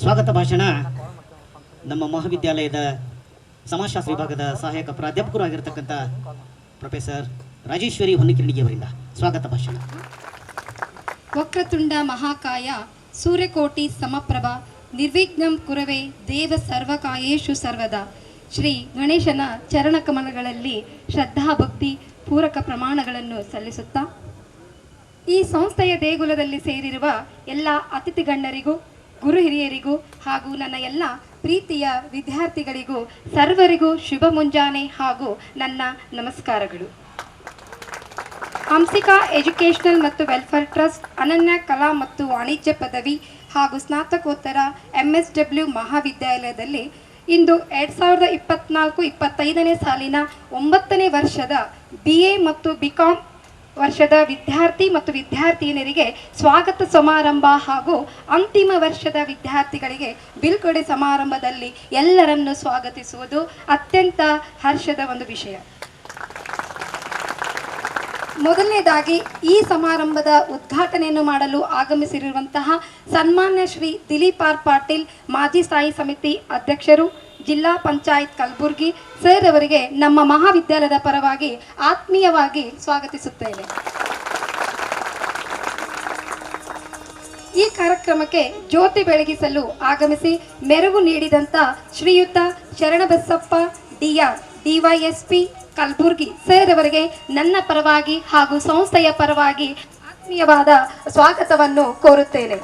ಸ್ವಾಗತ ಭಾಷಣ. ನಮ್ಮ ಮಹಾವಿದ್ಯಾಲಯದ ಸಮಾಜಶಾಸ್ತ್ರ ವಿಭಾಗದ ಸಹಾಯಕ ಪ್ರಾಧ್ಯಾಪಕರು ಆಗಿರತಕ್ಕಂಥ ಪ್ರೊಫೆಸರ್ ರಾಜೇಶ್ವರಿ ಅವರಿಂದ ಸ್ವಾಗತ ಭಾಷಣ. ವಕ್ರತುಂಡ ಮಹಾಕಾಯ ಸೂರ್ಯಕೋಟಿ ಸಮಪ್ರಭ ನಿರ್ವಿಘ್ನಂ ಕುರವೆ ದೇವ ಸರ್ವಕಾಯೇಶು ಸರ್ವದ. ಶ್ರೀ ಗಣೇಶನ ಚರಣಕಮಲಗಳಲ್ಲಿ ಶ್ರದ್ಧಾ ಭಕ್ತಿ ಪೂರಕ ಪ್ರಮಾಣಗಳನ್ನು ಸಲ್ಲಿಸುತ್ತಾ, ಈ ಸಂಸ್ಥೆಯ ದೇಗುಲದಲ್ಲಿ ಸೇರಿರುವ ಎಲ್ಲ ಅತಿಥಿ ಗಣ್ಯರಿಗೂ ಗುರು ಹಿರಿಯರಿಗೂ ಹಾಗೂ ನನ್ನ ಎಲ್ಲ ಪ್ರೀತಿಯ ವಿದ್ಯಾರ್ಥಿಗಳಿಗೂ ಸರ್ವರಿಗೂ ಶುಭ ಮುಂಜಾನೆ ಹಾಗೂ ನನ್ನ ನಮಸ್ಕಾರಗಳು. ಹಂಸಿಕಾ ಎಜುಕೇಷನಲ್ ಮತ್ತು ವೆಲ್ಫೇರ್ ಟ್ರಸ್ಟ್, ಅನನ್ಯ ಕಲಾ ಮತ್ತು ವಾಣಿಜ್ಯ ಪದವಿ ಹಾಗೂ ಸ್ನಾತಕೋತ್ತರ ಎಂ ಎಸ್ ಡಬ್ಲ್ಯೂ ಮಹಾವಿದ್ಯಾಲಯದಲ್ಲಿ ಇಂದು ಎರಡು ಸಾವಿರದ ಇಪ್ಪತ್ನಾಲ್ಕು ಇಪ್ಪತ್ತೈದನೇ ಸಾಲಿನ ಒಂಬತ್ತನೇ ವರ್ಷದ ಬಿ ಎ ಮತ್ತು ಬಿ ವರ್ಷದ ವಿದ್ಯಾರ್ಥಿ ಮತ್ತು ವಿದ್ಯಾರ್ಥಿನಿಯರಿಗೆ ಸ್ವಾಗತ ಸಮಾರಂಭ ಹಾಗೂ ಅಂತಿಮ ವರ್ಷದ ವಿದ್ಯಾರ್ಥಿಗಳಿಗೆ ಬೀಳ್ಕೊಡೆ ಸಮಾರಂಭದಲ್ಲಿ ಎಲ್ಲರನ್ನು ಸ್ವಾಗತಿಸುವುದು ಅತ್ಯಂತ ಹರ್ಷದ ಒಂದು ವಿಷಯ. ಮೊದಲನೇದಾಗಿ ಈ ಸಮಾರಂಭದ ಉದ್ಘಾಟನೆಯನ್ನು ಮಾಡಲು ಆಗಮಿಸಿರುವಂತಹ ಸನ್ಮಾನ್ಯ ಶ್ರೀ ದಿಲೀಪ್ ಆರ್ ಪಾಟೀಲ್, ಮಾಜಿ ಸ್ಥಾಯಿ ಸಮಿತಿ ಅಧ್ಯಕ್ಷರು ಜಿಲ್ಲಾ ಪಂಚಾಯತ್ ಕಲಬುರ್ಗಿ ಸರ್ ಅವರಿಗೆ ನಮ್ಮ ಮಹಾವಿದ್ಯಾಲಯದ ಪರವಾಗಿ ಆತ್ಮೀಯವಾಗಿ ಸ್ವಾಗತಿಸುತ್ತೇನೆ. ಈ ಕಾರ್ಯಕ್ರಮಕ್ಕೆ ಜ್ಯೋತಿ ಬೆಳಗಿಸಲು ಆಗಮಿಸಿ ಮೆರವು ನೀಡಿದಂಥ ಶ್ರೀಯುತ Sharanabasappa, D R, DYSP, Kalaburagi sir ಅವರಿಗೆ ನನ್ನ ಪರವಾಗಿ ಹಾಗೂ ಸಂಸ್ಥೆಯ ಪರವಾಗಿ ಆತ್ಮೀಯವಾದ ಸ್ವಾಗತವನ್ನು ಕೋರುತ್ತೇನೆ.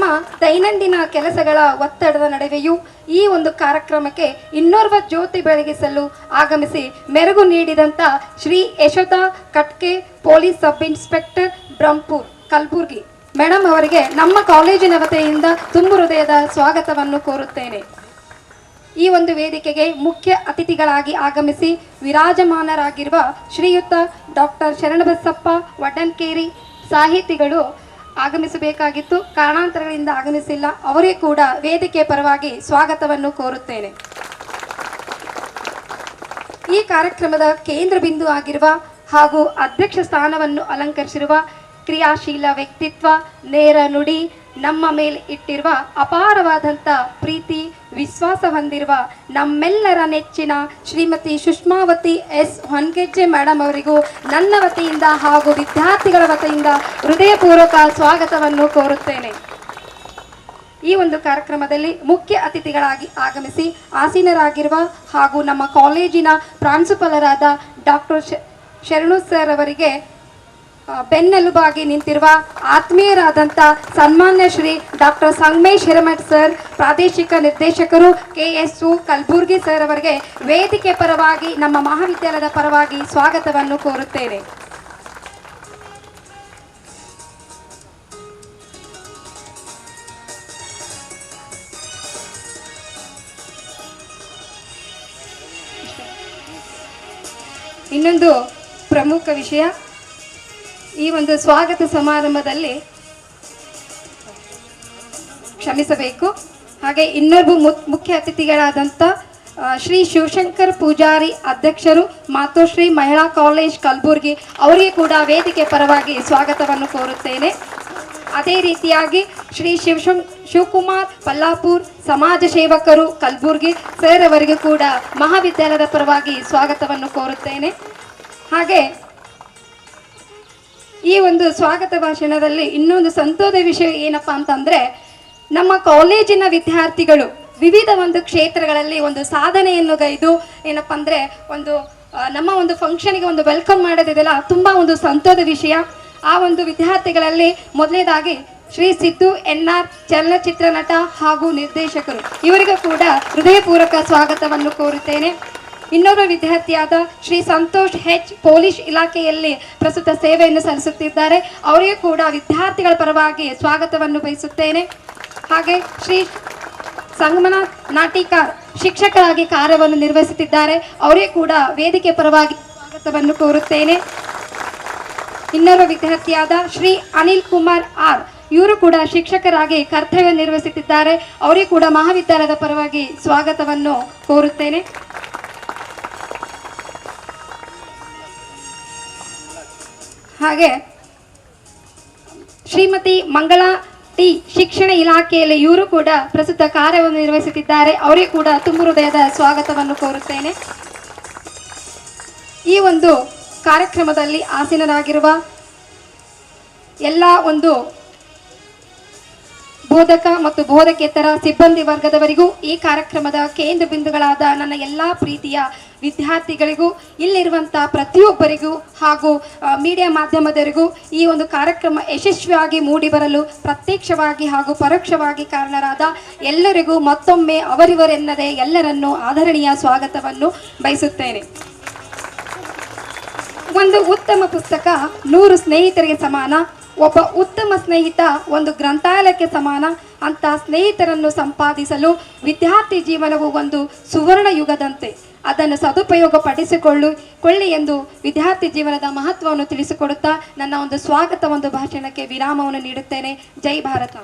ತಮ್ಮ ದೈನಂದಿನ ಕೆಲಸಗಳ ಒತ್ತಡದ ನಡುವೆಯೂ ಈ ಒಂದು ಕಾರ್ಯಕ್ರಮಕ್ಕೆ ಇನ್ನೋರ್ವ ಜ್ಯೋತಿ ಬೆಳಗಿಸಲು ಆಗಮಿಸಿ ಮೆರುಗು ನೀಡಿದಂಥ Shri Yashoda Katke police sub inspector Brahmapur, Kalaburagi. Madam ಅವರಿಗೆ ನಮ್ಮ ಕಾಲೇಜಿನ ವತಿಯಿಂದ ತುಂಬು ಹೃದಯದ ಸ್ವಾಗತವನ್ನು ಕೋರುತ್ತೇನೆ. ಈ ಒಂದು ವೇದಿಕೆಗೆ ಮುಖ್ಯ ಅತಿಥಿಗಳಾಗಿ ಆಗಮಿಸಿ ವಿರಾಜಮಾನರಾಗಿರುವ ಶ್ರೀಯುತ ಡಾಕ್ಟರ್ ಶರಣಬಸಪ್ಪ ವಡ್ಡನ್ಕೇರಿ ಸಾಹಿತಿಗಳು ಆಗಮಿಸಬೇಕಾಗಿತ್ತು. ಕಾರಣಾಂತರಗಳಿಂದ ಆಗಮಿಸಿಲ್ಲ. ಅವರೇ ಕೂಡ ವೇದಿಕೆ ಪರವಾಗಿ ಸ್ವಾಗತವನ್ನು ಕೋರುತ್ತೇನೆ. ಈ ಕಾರ್ಯಕ್ರಮದ ಕೇಂದ್ರ ಬಿಂದು ಆಗಿರುವ ಹಾಗೂ ಅಧ್ಯಕ್ಷ ಸ್ಥಾನವನ್ನು ಅಲಂಕರಿಸಿರುವ ಕ್ರಿಯಾಶೀಲ ವ್ಯಕ್ತಿತ್ವ, ನೇರ ನುಡಿ ನಮ್ಮ ಮೇಲೆ ಇಟ್ಟಿರುವ ಅಪಾರವಾದಂಥ ಪ್ರೀತಿ, ವಿಶ್ವಾಸ ಹೊಂದಿರುವ ನಮ್ಮೆಲ್ಲರ ನೆಚ್ಚಿನ ಶ್ರೀಮತಿ ಸುಷ್ಮಾವತಿ ಎಸ್ ಹೊನ್ಗೆಜ್ಜೆ ಮೇಡಮ್ ಅವರಿಗೂ ನನ್ನ ವತಿಯಿಂದ ಹಾಗೂ ವಿದ್ಯಾರ್ಥಿಗಳ ವತಿಯಿಂದ ಹೃದಯಪೂರ್ವಕ ಸ್ವಾಗತವನ್ನು ಕೋರುತ್ತೇನೆ. ಈ ಒಂದು ಕಾರ್ಯಕ್ರಮದಲ್ಲಿ ಮುಖ್ಯ ಅತಿಥಿಗಳಾಗಿ ಆಗಮಿಸಿ ಆಸೀನರಾಗಿರುವ ಹಾಗೂ ನಮ್ಮ ಕಾಲೇಜಿನ ಪ್ರಾಂಶುಪಾಲರಾದ ಡಾಕ್ಟರ್ ಶರಣು ಸರ್ ಅವರಿಗೆ ಬೆನ್ನೆಲುಬಾಗಿ ನಿಂತಿರುವ ಆತ್ಮೀಯರಾದಂಥ ಸನ್ಮಾನ್ಯ ಶ್ರೀ ಡಾಕ್ಟರ್ ಸಂಗಮೇಶ್ ಹಿರಮಠ್ ಸರ್, ಪ್ರಾದೇಶಿಕ ನಿರ್ದೇಶಕರು ಕೆ ಎಸ್ ಕಲಬುರ್ಗಿ ಸರ್ ಅವರಿಗೆ ವೇದಿಕೆ ಪರವಾಗಿ, ನಮ್ಮ ಮಹಾವಿದ್ಯಾಲಯದ ಪರವಾಗಿ ಸ್ವಾಗತವನ್ನು ಕೋರುತ್ತೇನೆ. ಇನ್ನೊಂದು ಪ್ರಮುಖ ವಿಷಯ. ಈ ಒಂದು ಸ್ವಾಗತ ಸಮಾರಂಭದಲ್ಲಿ ಕ್ಷಮಿಸಬೇಕು. ಹಾಗೆ ಇನ್ನೊಬ್ಬ ಮುಖ್ಯ ಅತಿಥಿಗಳಾದಂಥ ಶ್ರೀ ಶಿವಶಂಕರ್ ಪೂಜಾರಿ ಅಧ್ಯಕ್ಷರು ಮಾತೋಶ್ರೀ ಮಹಿಳಾ ಕಾಲೇಜ್ ಕಲಬುರ್ಗಿ ಅವರಿಗೆ ಕೂಡ ವೇದಿಕೆ ಪರವಾಗಿ ಸ್ವಾಗತವನ್ನು ಕೋರುತ್ತೇನೆ. ಅದೇ ರೀತಿಯಾಗಿ ಶ್ರೀ ಶಿವಶಂ, ಶಿವಕುಮಾರ್ ಪಲ್ಲಾಪುರ್ ಸಮಾಜ ಸೇವಕರು ಕಲಬುರ್ಗಿ ಸರ್ ಅವರಿಗೆ ಕೂಡ ಮಹಾವಿದ್ಯಾಲಯದ ಪರವಾಗಿ ಸ್ವಾಗತವನ್ನು ಕೋರುತ್ತೇನೆ. ಹಾಗೆ ಈ ಒಂದು ಸ್ವಾಗತ ಭಾಷಣದಲ್ಲಿ ಇನ್ನೊಂದು ಸಂತೋದ ವಿಷಯ ಏನಪ್ಪಾ ಅಂತಂದ್ರೆ, ನಮ್ಮ ಕಾಲೇಜಿನ ವಿದ್ಯಾರ್ಥಿಗಳು ವಿವಿಧ ಒಂದು ಕ್ಷೇತ್ರಗಳಲ್ಲಿ ಒಂದು ಸಾಧನೆಯನ್ನು ಗೈದು ಏನಪ್ಪಾ ಅಂದ್ರೆ ಒಂದು ನಮ್ಮ ಒಂದು ಫಂಕ್ಷನ್ಗೆ ಒಂದು ವೆಲ್ಕಮ್ ಮಾಡೋದಿದೆಲ್ಲ ತುಂಬಾ ಒಂದು ಸಂತೋದ ವಿಷಯ. ಆ ಒಂದು ವಿದ್ಯಾರ್ಥಿಗಳಲ್ಲಿ ಮೊದಲನೇದಾಗಿ ಶ್ರೀ ಸಿದ್ದು ಎನ್ ಆರ್ ಚಲನಚಿತ್ರ ನಟ ಹಾಗೂ ನಿರ್ದೇಶಕರು. ಇವರಿಗೂ ಕೂಡ ಹೃದಯಪೂರ್ವಕ ಸ್ವಾಗತವನ್ನು ಕೋರುತ್ತೇನೆ. ಇನ್ನೊಬ್ಬ ವಿದ್ಯಾರ್ಥಿಯಾದ ಶ್ರೀ ಸಂತೋಷ್ ಹೆಚ್ ಪೊಲೀಸ್ ಇಲಾಖೆಯಲ್ಲಿ ಪ್ರಸ್ತುತ ಸೇವೆಯನ್ನು ಸಲ್ಲಿಸುತ್ತಿದ್ದಾರೆ. ಅವರಿಗೂ ಕೂಡ ವಿದ್ಯಾರ್ಥಿಗಳ ಪರವಾಗಿ ಸ್ವಾಗತವನ್ನು ಬಯಸುತ್ತೇನೆ. ಹಾಗೆ ಶ್ರೀ ಸಂಗಮನಾಥ್ ನಾಟಿಕಾರ್ ಶಿಕ್ಷಕರಾಗಿ ಕಾರ್ಯವನ್ನು ನಿರ್ವಹಿಸುತ್ತಿದ್ದಾರೆ. ಅವರಿಗೂ ಕೂಡ ವೇದಿಕೆ ಪರವಾಗಿ ಸ್ವಾಗತವನ್ನು ಕೋರುತ್ತೇನೆ. ಇನ್ನೊಬ್ಬ ವಿದ್ಯಾರ್ಥಿಯಾದ ಶ್ರೀ ಅನಿಲ್ ಕುಮಾರ್ ಆರ್, ಇವರು ಕೂಡ ಶಿಕ್ಷಕರಾಗಿ ಕರ್ತವ್ಯ ನಿರ್ವಹಿಸುತ್ತಿದ್ದಾರೆ. ಅವರಿಗೂ ಕೂಡ ಮಹಾವಿದ್ಯಾಲಯದ ಪರವಾಗಿ ಸ್ವಾಗತವನ್ನು ಕೋರುತ್ತೇನೆ. ಹಾಗೆ ಶ್ರೀಮತಿ ಮಂಗಳಾ ಟಿ ಶಿಕ್ಷಣ ಇಲಾಖೆಯಲ್ಲಿ ಇವರು ಕೂಡ ಪ್ರಸ್ತುತ ಕಾರ್ಯವನ್ನು ನಿರ್ವಹಿಸುತ್ತಿದ್ದಾರೆ. ಅವರಿಗೂ ಕೂಡ ತುಂಬ ಹೃದಯದ ಸ್ವಾಗತವನ್ನು ಕೋರುತ್ತೇನೆ. ಈ ಒಂದು ಕಾರ್ಯಕ್ರಮದಲ್ಲಿ ಆಸೀನರಾಗಿರುವ ಎಲ್ಲ ಒಂದು ಬೋಧಕ ಮತ್ತು ಬೋಧಕೇತರ ಸಿಬ್ಬಂದಿ ವರ್ಗದವರಿಗೂ ಈ ಕಾರ್ಯಕ್ರಮದ ಕೇಂದ್ರ ಬಿಂದುಗಳಾದ ನನ್ನ ಎಲ್ಲ ಪ್ರೀತಿಯ ವಿದ್ಯಾರ್ಥಿಗಳಿಗೂ ಇಲ್ಲಿರುವಂಥ ಪ್ರತಿಯೊಬ್ಬರಿಗೂ ಹಾಗೂ ಮೀಡಿಯಾ ಮಾಧ್ಯಮದವರಿಗೂ ಈ ಒಂದು ಕಾರ್ಯಕ್ರಮ ಯಶಸ್ವಿಯಾಗಿ ಮೂಡಿಬರಲು ಪ್ರತ್ಯಕ್ಷವಾಗಿ ಹಾಗೂ ಪರೋಕ್ಷವಾಗಿ ಕಾರಣರಾದ ಎಲ್ಲರಿಗೂ ಮತ್ತೊಮ್ಮೆ ಅವರಿವರೆನ್ನದೆ ಎಲ್ಲರನ್ನೂ ಆದರಣೀಯ ಸ್ವಾಗತವನ್ನು ಬಯಸುತ್ತೇನೆ. ಒಂದು ಉತ್ತಮ ಪುಸ್ತಕ, ನೂರು ಸ್ನೇಹಿತರಿಗೆ ಸಮಾನ, ಒಬ್ಬ ಉತ್ತಮ ಸ್ನೇಹಿತ ಒಂದು ಗ್ರಂಥಾಲಯಕ್ಕೆ ಸಮಾನ ಅಂತ ಸ್ನೇಹಿತರನ್ನು ಸಂಪಾದಿಸಲು ವಿದ್ಯಾರ್ಥಿ ಜೀವನವು ಒಂದು ಸುವರ್ಣ ಯುಗದಂತೆ. ಅದನ್ನು ಸದುಪಯೋಗ ಪಡಿಸಿಕೊಳ್ಳು ಕೊಳ್ಳಿ ಎಂದು ವಿದ್ಯಾರ್ಥಿ ಜೀವನದ ಮಹತ್ವವನ್ನು ತಿಳಿಸಿಕೊಡುತ್ತಾ ನನ್ನ ಒಂದು ಸ್ವಾಗತ ಒಂದು ಭಾಷಣಕ್ಕೆ ವಿರಾಮವನ್ನು ನೀಡುತ್ತೇನೆ. ಜೈ Bharat.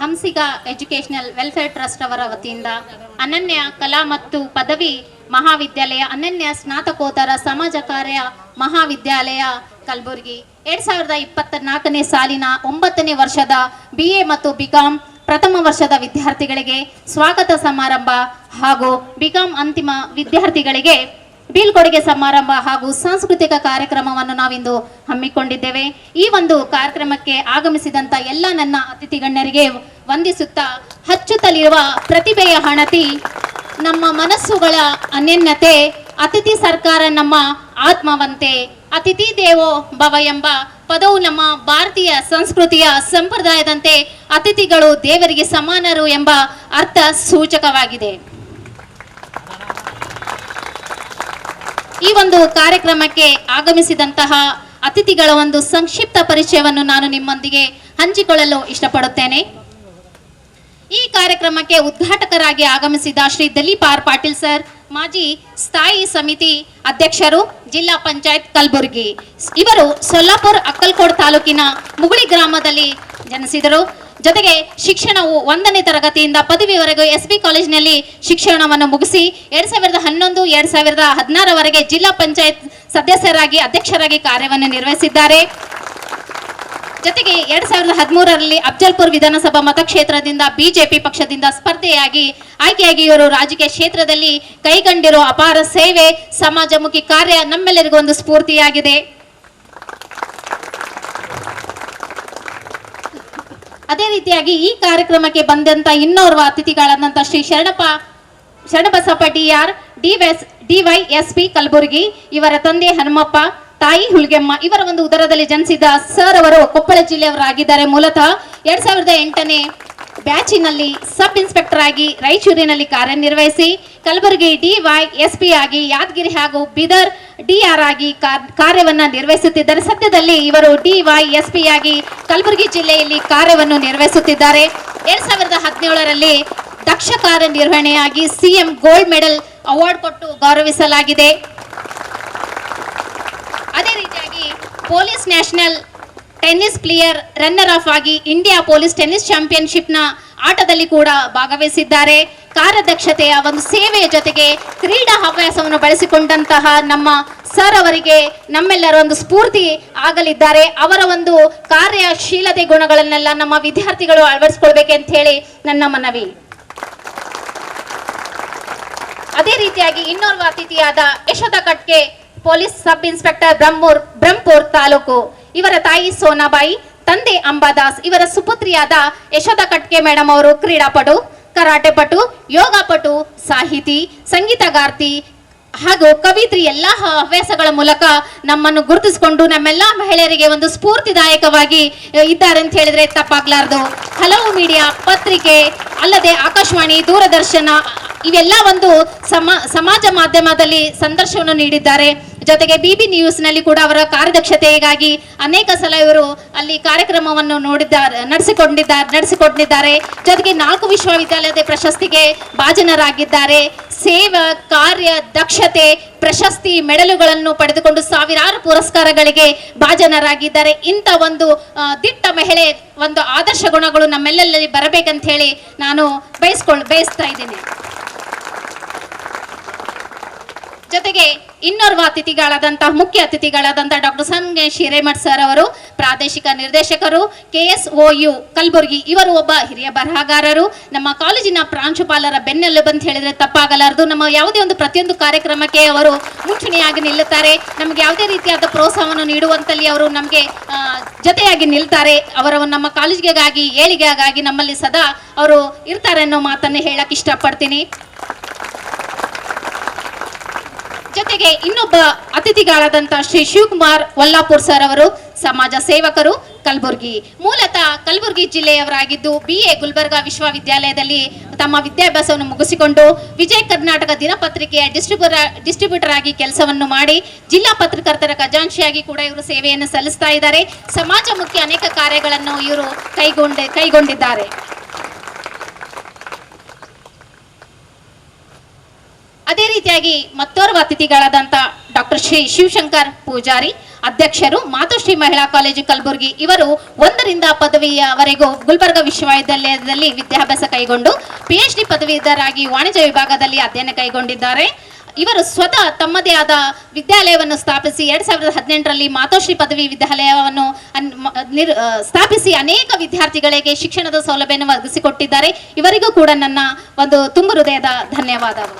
Hamsika educational welfare trust ಅವರ ವತಿಯಿಂದ ಅನನ್ಯ ಕಲಾ ಮತ್ತು ಪದವಿ ಮಹಾವಿದ್ಯಾಲಯ, ಅನನ್ಯ ಸ್ನಾತಕೋತ್ತರ ಸಮಾಜ ಕಾರ್ಯ ಮಹಾವಿದ್ಯಾಲಯ ಕಲಬುರಗಿ. ಎರಡ್ ಸಾವಿರದ ಇಪ್ಪತ್ತ ನಾಲ್ಕನೇ ಸಾಲಿನ ಒಂಬತ್ತನೇ ವರ್ಷದ ಬಿ ಎ ಮತ್ತು ಬಿಕಾಂ ಪ್ರಥಮ ವರ್ಷದ ವಿದ್ಯಾರ್ಥಿಗಳಿಗೆ ಸ್ವಾಗತ ಸಮಾರಂಭ ಹಾಗೂ ಬಿಕಾಂ ಅಂತಿಮ ವಿದ್ಯಾರ್ಥಿಗಳಿಗೆ ಬೀಳ್ಕೊಡುಗೆ ಸಮಾರಂಭ ಹಾಗೂ ಸಾಂಸ್ಕೃತಿಕ ಕಾರ್ಯಕ್ರಮವನ್ನು ನಾವಿಂದು ಹಮ್ಮಿಕೊಂಡಿದ್ದೇವೆ. ಈ ಒಂದು ಕಾರ್ಯಕ್ರಮಕ್ಕೆ ಆಗಮಿಸಿದಂತ ಎಲ್ಲ ನನ್ನ ಅತಿಥಿ ಗಣ್ಯರಿಗೆ ವಂದಿಸುತ್ತಾ ಹಚ್ಚುತ್ತಲಿರುವ ಪ್ರತಿಭೆಯ ಹಣತಿ, ನಮ್ಮ ಮನಸ್ಸುಗಳ ಅನ್ಯನ್ಯತೆ ಅತಿಥಿ ಸರ್ಕಾರ ನಮ್ಮ ಆತ್ಮವಂತೆ, ಅತಿಥಿ ದೇವೋ ಭವ ಎಂಬ ಪದವು ನಮ್ಮ ಭಾರತೀಯ ಸಂಸ್ಕೃತಿಯ ಸಂಪ್ರದಾಯದಂತೆ ಅತಿಥಿಗಳು ದೇವರಿಗೆ ಸಮಾನರು ಎಂಬ ಅರ್ಥ ಸೂಚಕವಾಗಿದೆ. ಈ ಒಂದು ಕಾರ್ಯಕ್ರಮಕ್ಕೆ ಆಗಮಿಸಿದಂತಹ ಅತಿಥಿಗಳ ಒಂದು ಸಂಕ್ಷಿಪ್ತ ಪರಿಚಯವನ್ನು ನಾನು ನಿಮ್ಮೊಂದಿಗೆ ಹಂಚಿಕೊಳ್ಳಲು ಇಷ್ಟಪಡುತ್ತೇನೆ. ಈ ಕಾರ್ಯಕ್ರಮಕ್ಕೆ ಉದ್ಘಾಟಕರಾಗಿ ಆಗಮಿಸಿದ ಶ್ರೀ ದಲೀಪ್ ಆರ್ ಪಾಟೀಲ್ ಸರ್, ಮಾಜಿ ಸ್ಥಾಯಿ ಸಮಿತಿ ಅಧ್ಯಕ್ಷರು ಜಿಲ್ಲಾ ಪಂಚಾಯತ್ ಕಲಬುರಗಿ. ಇವರು ಸೊಲ್ಲಾಪುರ್ ಅಕ್ಕಲ್ಕೋಡ್ ತಾಲೂಕಿನ ಮುಗುಳಿ ಗ್ರಾಮದಲ್ಲಿ ಜನಿಸಿದರು. ಜೊತೆಗೆ ಶಿಕ್ಷಣವು ಒಂದನೇ ತರಗತಿಯಿಂದ ಪದವಿವರೆಗೂ ಎಸ್ ಬಿ ಕಾಲೇಜಿನಲ್ಲಿ ಶಿಕ್ಷಣವನ್ನು ಮುಗಿಸಿ ಎರಡ್ ಸಾವಿರದ ಹನ್ನೊಂದು, ಎರಡ್ ಸಾವಿರದ ಹದಿನಾರವರೆಗೆ ಜಿಲ್ಲಾ ಪಂಚಾಯತ್ ಸದಸ್ಯರಾಗಿ, ಅಧ್ಯಕ್ಷರಾಗಿ ಕಾರ್ಯವನ್ನು ನಿರ್ವಹಿಸಿದ್ದಾರೆ. ಜೊತೆಗೆ ಎರಡ್ ಸಾವಿರದ ಹದಿಮೂರರಲ್ಲಿ ಅಫ್ಜಲ್ಪುರ್ ವಿಧಾನಸಭಾ ಮತಕ್ಷೇತ್ರದಿಂದ ಬಿಜೆಪಿ ಪಕ್ಷದಿಂದ ಸ್ಪರ್ಧೆಯಾಗಿ ಆಯ್ಕೆಯಾಗಿ ಇವರು ರಾಜಕೀಯ ಕ್ಷೇತ್ರದಲ್ಲಿ ಕೈಗೊಂಡಿರೋ ಅಪಾರ ಸೇವೆ, ಸಮಾಜಮುಖಿ ಕಾರ್ಯ ನಮ್ಮೆಲ್ಲರಿಗೂ ಒಂದು ಸ್ಫೂರ್ತಿಯಾಗಿದೆ. ಅದೇ ರೀತಿಯಾಗಿ ಈ ಕಾರ್ಯಕ್ರಮಕ್ಕೆ ಬಂದಂತ ಇನ್ನೋರ್ವ ಅತಿಥಿಗಳಾದಂತ Shri Sharanappa, Sharanabasappa D R DYSP Kalaburagi, ಇವರ ತಂದೆ ಹನುಮಪ್ಪ ತಾಯಿ ಹುಲ್ಗೆಮ್ಮ, ಇವರ ಒಂದು ಉದರದಲ್ಲಿ ಜನಿಸಿದ ಸರ್ ಅವರು ಕೊಪ್ಪಳ ಜಿಲ್ಲೆಯವರಾಗಿದ್ದಾರೆ. ಮೂಲತಃ ಎರಡ್ ಸಾವಿರದ ಎಂಟನೇ ಬ್ಯಾಚಿನಲ್ಲಿ ಸಬ್ ಇನ್ಸ್ಪೆಕ್ಟರ್ ಆಗಿ ರಾಯಚೂರಿನಲ್ಲಿ ಕಾರ್ಯನಿರ್ವಹಿಸಿ, ಕಲಬುರಗಿ ಡಿವೈ ಎಸ್ ಪಿ ಆಗಿ, ಯಾದಗಿರಿ ಹಾಗೂ ಬೀದರ್ ಡಿಆರ್ ಆಗಿ ಕಾರ್ಯವನ್ನು ನಿರ್ವಹಿಸುತ್ತಿದ್ದಾರೆ. ಸದ್ಯದಲ್ಲಿ ಇವರು ಡಿವೈ ಎಸ್ ಪಿ ಆಗಿ ಕಲಬುರಗಿ ಜಿಲ್ಲೆಯಲ್ಲಿ ಕಾರ್ಯವನ್ನು ನಿರ್ವಹಿಸುತ್ತಿದ್ದಾರೆ. ಎರಡ್ ಸಾವಿರದ ಹದಿನೇಳರಲ್ಲಿ ದಕ್ಷ ಕಾರ್ಯನಿರ್ವಹಣೆಯಾಗಿ ಸಿಎಂ ಗೋಲ್ಡ್ ಮೆಡಲ್ ಅವಾರ್ಡ್ ಕೊಟ್ಟು ಗೌರವಿಸಲಾಗಿದೆ ಅದೇ ರೀತಿಯಾಗಿ police national tennis player runner up ಆಗಿ ಇಂಡಿಯಾ ಪೊಲೀಸ್ ಟೆನ್ನಿಸ್ ಚಾಂಪಿಯನ್ಶಿಪ್ನ ಆಟದಲ್ಲಿ ಕೂಡ ಭಾಗವಹಿಸಿದ್ದಾರೆ. ಕಾರ್ಯದಕ್ಷತೆಯ ಒಂದು ಸೇವೆಯ ಜೊತೆಗೆ ಕ್ರೀಡಾ ಹವ್ಯಾಸವನ್ನು ಬಳಸಿಕೊಂಡಂತಹ ನಮ್ಮ ಸರ್ ಅವರಿಗೆ ನಮ್ಮೆಲ್ಲರ ಒಂದು ಸ್ಫೂರ್ತಿ ಆಗಲಿದ್ದಾರೆ. ಅವರ ಒಂದು ಕಾರ್ಯಶೀಲತೆ ಗುಣಗಳನ್ನೆಲ್ಲ ನಮ್ಮ ವಿದ್ಯಾರ್ಥಿಗಳು ಅಳವಡಿಸ್ಕೊಳ್ಬೇಕೆಂತ ಹೇಳಿ ನನ್ನ ಮನವಿ. ಅದೇ ರೀತಿಯಾಗಿ ಇನ್ನೋರ್ವ ಅತಿಥಿಯಾದ Yashoda Katke police sub inspector Brahmapur, Brahmapur taluk. ಇವರ ತಾಯಿ ಸೋನಾಬಾಯಿ, ತಂದೆ ಅಂಬಾದಾಸ್, ಇವರ ಸುಪುತ್ರಿಯಾದ ಯಶೋಧ ಕಟ್ಕೆ ಮೇಡಮ್ ಅವರು ಕ್ರೀಡಾಪಟು ಕರಾಟೆ ಪಟು ಯೋಗ ಪಟು ಸಾಹಿತಿ, ಸಂಗೀತಗಾರ್ತಿ ಹಾಗೂ ಕವಿತ್ರಿ ಎಲ್ಲ ಹವ್ಯಾಸಗಳ ಮೂಲಕ ನಮ್ಮನ್ನು ಗುರುತಿಸಿಕೊಂಡು ನಮ್ಮೆಲ್ಲ ಮಹಿಳೆಯರಿಗೆ ಒಂದು ಸ್ಫೂರ್ತಿದಾಯಕವಾಗಿ ಇದ್ದಾರೆ ಅಂತ ಹೇಳಿದ್ರೆ ತಪ್ಪಾಗ್ಲಾರ್ದು. ಹಲವು ಮೀಡಿಯಾ ಪತ್ರಿಕೆ ಅಲ್ಲದೆ ಆಕಾಶವಾಣಿ, ದೂರದರ್ಶನ, ಇವೆಲ್ಲ ಒಂದು ಸಮ, ಸಮಾಜ ಮಾಧ್ಯಮದಲ್ಲಿ ಸಂದರ್ಶನವನ್ನು ನೀಡಿದ್ದಾರೆ. ಜೊತೆಗೆ ಬಿಬಿ ನ್ಯೂಸ್ನಲ್ಲಿ ಕೂಡ ಅವರ ಕಾರ್ಯದಕ್ಷತೆಗಾಗಿ ಅನೇಕ ಸಲ ಇವರು ಅಲ್ಲಿ ಕಾರ್ಯಕ್ರಮವನ್ನು ನೋಡಿದ್ದಾರೆ, ನಡೆಸಿಕೊಂಡಿದ್ದಾರೆ ನಡೆಸಿಕೊಂಡಿದ್ದಾರೆ ಜೊತೆಗೆ ನಾಲ್ಕು ವಿಶ್ವವಿದ್ಯಾಲಯದ ಪ್ರಶಸ್ತಿಗೆ ಭಾಜನರಾಗಿದ್ದಾರೆ. ಸೇವಾ, ಕಾರ್ಯ, ದಕ್ಷತೆ, ಪ್ರಶಸ್ತಿ ಮೆಡಲುಗಳನ್ನು ಪಡೆದುಕೊಂಡು ಸಾವಿರಾರು ಪುರಸ್ಕಾರಗಳಿಗೆ ಭಾಜನರಾಗಿದ್ದಾರೆ. ಇಂಥ ಒಂದು ದಿಟ್ಟ ಮಹಿಳೆ, ಒಂದು ಆದರ್ಶ ಗುಣಗಳು ನಮ್ಮೆಲ್ಲರಲ್ಲಿ ಬರಬೇಕಂತ ಹೇಳಿ ನಾನು ಬಯಸ್ಕೊಳ್, ಬಯಸ್ತಾ ಇದ್ದೀನಿ. ಜೊತೆಗೆ ಇನ್ನೋರ್ವ ಅತಿಥಿಗಳಾದಂತಹ ಮುಖ್ಯ ಅತಿಥಿಗಳಾದಂತಹ ಡಾಕ್ಟರ್ ಸಂಗೇಶ್ ಹಿರೇಮಠ್ ಸರ್ ಅವರು, ಪ್ರಾದೇಶಿಕ ನಿರ್ದೇಶಕರು K S O U Kalaburagi, ಇವರು ಒಬ್ಬ ಹಿರಿಯ ಬರಹಗಾರರು. ನಮ್ಮ ಕಾಲೇಜಿನ ಪ್ರಾಂಶುಪಾಲರ ಬೆನ್ನೆಲುಬು ಅಂತ ಹೇಳಿದ್ರೆ ತಪ್ಪಾಗಲಾರದು. ನಮ್ಮ ಯಾವುದೇ ಒಂದು ಪ್ರತಿಯೊಂದು ಕಾರ್ಯಕ್ರಮಕ್ಕೆ ಅವರು ಮುಂಚೂಣಿಯಾಗಿ ನಿಲ್ಲುತ್ತಾರೆ. ನಮಗೆ ಯಾವುದೇ ರೀತಿಯಾದ ಪ್ರೋತ್ಸಾಹವನ್ನು ನೀಡುವಂತಲ್ಲಿ ಅವರು ನಮಗೆ ಜೊತೆಯಾಗಿ ನಿಲ್ತಾರೆ. ಅವರ ನಮ್ಮ ಕಾಲೇಜಿಗಾಗಿ ಏಳಿಗೆಗಾಗಿ ನಮ್ಮಲ್ಲಿ ಸದಾ ಅವರು ಇರ್ತಾರೆ ಅನ್ನೋ ಮಾತನ್ನು ಹೇಳಕ್ ಇಷ್ಟಪಡ್ತೀನಿ. ಜೊತೆಗೆ ಇನ್ನೊಬ್ಬ ಅತಿಥಿಗಳಾದಂತಹ ಶ್ರೀ ಶಿವಕುಮಾರ್ ವಲ್ಲಾಪುರ್ ಸರ್ ಅವರು, ಸಮಾಜ ಸೇವಕರು, ಕಲಬುರ್ಗಿ. ಮೂಲತಃ ಕಲಬುರ್ಗಿ ಜಿಲ್ಲೆಯವರಾಗಿದ್ದು ಬಿ ಎ ಗುಲ್ಬರ್ಗಾ ವಿಶ್ವವಿದ್ಯಾಲಯದಲ್ಲಿ ತಮ್ಮ ವಿದ್ಯಾಭ್ಯಾಸವನ್ನು ಮುಗಿಸಿಕೊಂಡು ವಿಜಯ ಕರ್ನಾಟಕ ದಿನಪತ್ರಿಕೆಯ ಡಿಸ್ಟ್ರಿಬ್ಯೂಟರ್ ಡಿಸ್ಟ್ರಿಬ್ಯೂಟರ್ ಆಗಿ ಕೆಲಸವನ್ನು ಮಾಡಿ ಜಿಲ್ಲಾ ಪತ್ರಕರ್ತರ ಖಜಾಂಚಿಯಾಗಿ ಕೂಡ ಇವರು ಸೇವೆಯನ್ನು ಸಲ್ಲಿಸ್ತಾ ಇದ್ದಾರೆ. ಸಮಾಜಮುಖಿ ಅನೇಕ ಕಾರ್ಯಗಳನ್ನು ಇವರು ಕೈಗೊಂಡ, ಕೈಗೊಂಡಿದ್ದಾರೆ. ಅದೇ ರೀತಿಯಾಗಿ ಮತ್ತೋರ್ವ ಅತಿಥಿಗಳಾದಂಥ ಡಾಕ್ಟರ್ ಶ್ರೀ ಶಿವಶಂಕರ್ ಪೂಜಾರಿ, ಅಧ್ಯಕ್ಷರು, ಮಾತುಶ್ರೀ ಮಹಿಳಾ ಕಾಲೇಜು ಕಲಬುರಗಿ, ಇವರು ಒಂದರಿಂದ ಪದವಿಯವರೆಗೂ ಗುಲ್ಬರ್ಗ ವಿಶ್ವವಿದ್ಯಾಲಯದಲ್ಲಿ ವಿದ್ಯಾಭ್ಯಾಸ ಕೈಗೊಂಡು ಪಿ ಎಚ್ ಡಿ ಪದವೀಧರಾಗಿ ವಾಣಿಜ್ಯ ವಿಭಾಗದಲ್ಲಿ ಅಧ್ಯಯನ ಕೈಗೊಂಡಿದ್ದಾರೆ. ಇವರು ಸ್ವತಃ ತಮ್ಮದೇ ಆದ ವಿದ್ಯಾಲಯವನ್ನು ಸ್ಥಾಪಿಸಿ ಎರಡ್ ಸಾವಿರದ ಹದಿನೆಂಟರಲ್ಲಿ ಮಾತೋಶ್ರೀ ಪದವಿ ವಿದ್ಯಾಲಯವನ್ನು ಸ್ಥಾಪಿಸಿ ಅನೇಕ ವಿದ್ಯಾರ್ಥಿಗಳಿಗೆ ಶಿಕ್ಷಣದ ಸೌಲಭ್ಯವನ್ನು ಒದಗಿಸಿಕೊಟ್ಟಿದ್ದಾರೆ. ಇವರಿಗೂ ಕೂಡ ನನ್ನ ಒಂದು ತುಂಬು ಹೃದಯದ ಧನ್ಯವಾದಗಳು.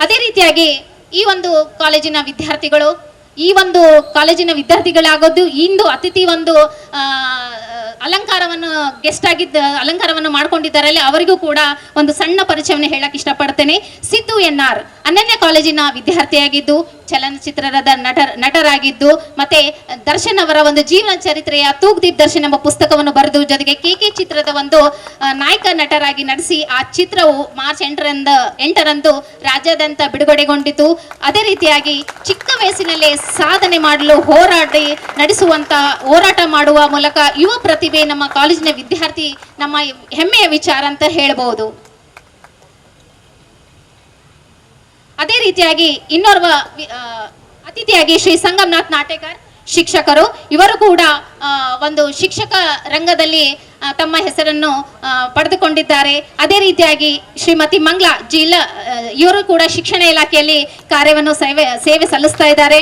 ಅದೇ ರೀತಿಯಾಗಿ ಈ ಒಂದು ಕಾಲೇಜಿನ ವಿದ್ಯಾರ್ಥಿಗಳು ಈ ಒಂದು ಕಾಲೇಜಿನ ವಿದ್ಯಾರ್ಥಿಗಳಾಗೋದು ಇಂದು ಅತಿಥಿ ಒಂದು ಅಲಂಕಾರವನ್ನು ಗೆಸ್ಟ್ ಆಗಿದ್ದ, ಅಲಂಕಾರವನ್ನು ಮಾಡ್ಕೊಂಡಿದ್ದಾರಲ್ಲ ಅವರಿಗೂ ಕೂಡ ಒಂದು ಸಣ್ಣ ಪರಿಚಯವನ್ನು ಹೇಳಕ್ ಇಷ್ಟಪಡ್ತೇನೆ. ಸಿದ್ದು ಎನ್ ಆರ್ ಅನನ್ಯ ಕಾಲೇಜಿನ ವಿದ್ಯಾರ್ಥಿಯಾಗಿದ್ದು, ಚಲನಚಿತ್ರದ ನಟರ್ ನಟರಾಗಿದ್ದು, ಮತ್ತೆ ದರ್ಶನ್ ಅವರ ಒಂದು ಜೀವನ ಚರಿತ್ರೆಯ ತೂಗ್ ದೀಪ್ ದರ್ಶನ್ ಎಂಬ ಪುಸ್ತಕವನ್ನು ಬರೆದು, ಜೊತೆಗೆ ಕೆ ಕೆ ಚಿತ್ರದ ಒಂದು ನಾಯಕ ನಟರಾಗಿ ನಡೆಸಿ ಆ ಚಿತ್ರವು ಮಾರ್ಚ್ ಎಂಟರಂದ, ಎಂಟರಂದು ರಾಜ್ಯಾದ್ಯಂತ ಬಿಡುಗಡೆಗೊಂಡಿತು. ಅದೇ ರೀತಿಯಾಗಿ ಚಿಕ್ಕ ವಯಸ್ಸಿನಲ್ಲೇ ಸಾಧನೆ ಮಾಡಲು ಹೋರಾಡಿ, ನಡೆಸುವಂತ, ಹೋರಾಟ ಮಾಡುವ ಮೂಲಕ ಯುವ ಪ್ರತಿಭೆ ನಮ್ಮ ಕಾಲೇಜಿನ ವಿದ್ಯಾರ್ಥಿ ನಮ್ಮ ಹೆಮ್ಮೆಯ ವಿಚಾರ ಅಂತ ಹೇಳಬಹುದು ಅದೇ ರೀತಿಯಾಗಿ ಇನ್ನೋರ್ವ ಅತಿಥಿಯಾಗಿ ಶ್ರೀ ಸಂಗಮನಾಥ್ ನಾಟೇಕರ್, ಶಿಕ್ಷಕರು. ಇವರು ಕೂಡ ಒಂದು ಶಿಕ್ಷಕ ರಂಗದಲ್ಲಿ ತಮ್ಮ ಹೆಸರನ್ನು ಪಡೆದುಕೊಂಡಿದ್ದಾರೆ. ಅದೇ ರೀತಿಯಾಗಿ ಶ್ರೀಮತಿ ಮಂಗ್ಲಾ, ಜಿಲ್ಲಾ ಇವರು ಕೂಡ ಶಿಕ್ಷಣ ಇಲಾಖೆಯಲ್ಲಿ ಕಾರ್ಯವನ್ನು ಸೇವೆ ಸೇವೆ ಸಲ್ಲಿಸ್ತಾ ಇದ್ದಾರೆ.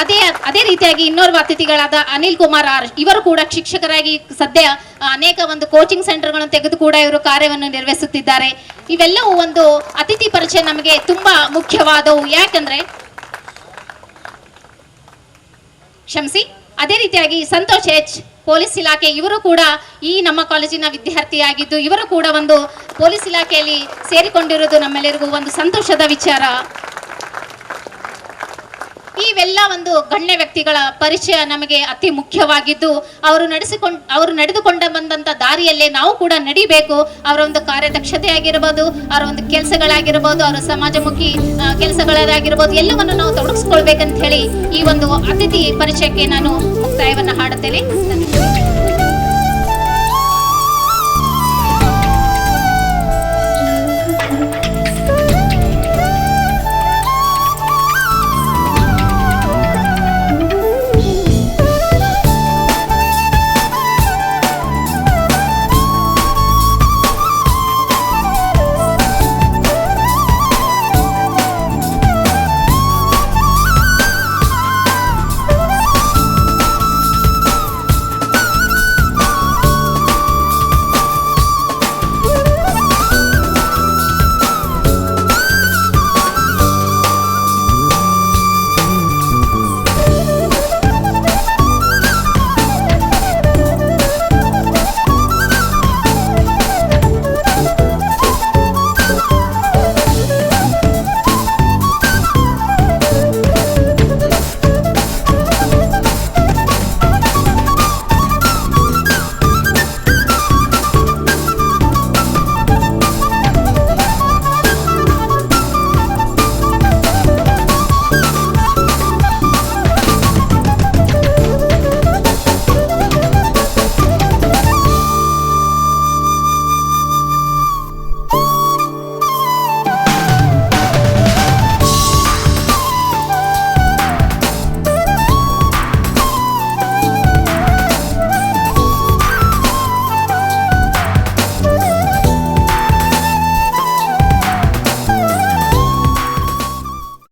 ಅದೇ ಅದೇ ರೀತಿಯಾಗಿ ಇನ್ನೋರ್ವ ಅತಿಥಿಗಳಾದ ಅನಿಲ್ ಕುಮಾರ್ ಆರ್, ಇವರು ಕೂಡ ಶಿಕ್ಷಕರಾಗಿ ಸದ್ಯ ಅನೇಕ ಒಂದು ಕೋಚಿಂಗ್ ಸೆಂಟರ್ಗಳನ್ನು ತೆಗೆದು ಕೂಡ ಇವರು ಕಾರ್ಯವನ್ನು ನಿರ್ವಹಿಸುತ್ತಿದ್ದಾರೆ. ಇವೆಲ್ಲವೂ ಒಂದು ಅತಿಥಿ ಪರಿಚಯ ನಮಗೆ ತುಂಬಾ ಮುಖ್ಯವಾದವು. ಯಾಕಂದ್ರೆ, ಕ್ಷಮಿಸಿ, ಅದೇ ರೀತಿಯಾಗಿ ಸಂತೋಷ್ ಎಚ್, ಪೊಲೀಸ್ ಇಲಾಖೆ, ಇವರು ಕೂಡ ಈ ನಮ್ಮ ಕಾಲೇಜಿನ ವಿದ್ಯಾರ್ಥಿಯಾಗಿದ್ದು, ಇವರು ಕೂಡ ಒಂದು ಪೊಲೀಸ್ ಇಲಾಖೆಯಲ್ಲಿ ಸೇರಿಕೊಂಡಿರುವುದು ನಮ್ಮೆಲ್ಲರಿಗೂ ಒಂದು ಸಂತೋಷದ ವಿಚಾರ. ಇವೆಲ್ಲ ಒಂದು ಗಣ್ಯ ವ್ಯಕ್ತಿಗಳ ಪರಿಚಯ ನಮಗೆ ಅತಿ ಮುಖ್ಯವಾಗಿದ್ದು, ಅವರು ನಡೆಸಿಕೊಂಡು, ಅವರು ನಡೆದುಕೊಂಡ ಬಂದಂತ ದಾರಿಯಲ್ಲೇ ನಾವು ಕೂಡ ನಡಿಬೇಕು ಅವರ ಒಂದು ಕಾರ್ಯದಕ್ಷತೆ ಆಗಿರ್ಬೋದು, ಅವರ ಒಂದು ಕೆಲಸಗಳಾಗಿರ್ಬೋದು, ಅವರ ಸಮಾಜಮುಖಿ ಕೆಲಸಗಳಾಗಿರ್ಬೋದು ಎಲ್ಲವನ್ನು ನಾವು ತೊಡಗಿಸ್ಕೊಳ್ಬೇಕಂತ ಹೇಳಿ ಈ ಒಂದು ಅತಿಥಿ ಪರಿಚಯಕ್ಕೆ ನಾನು ಮುಕ್ತಾಯವನ್ನು ಹಾಡುತ್ತೇನೆ.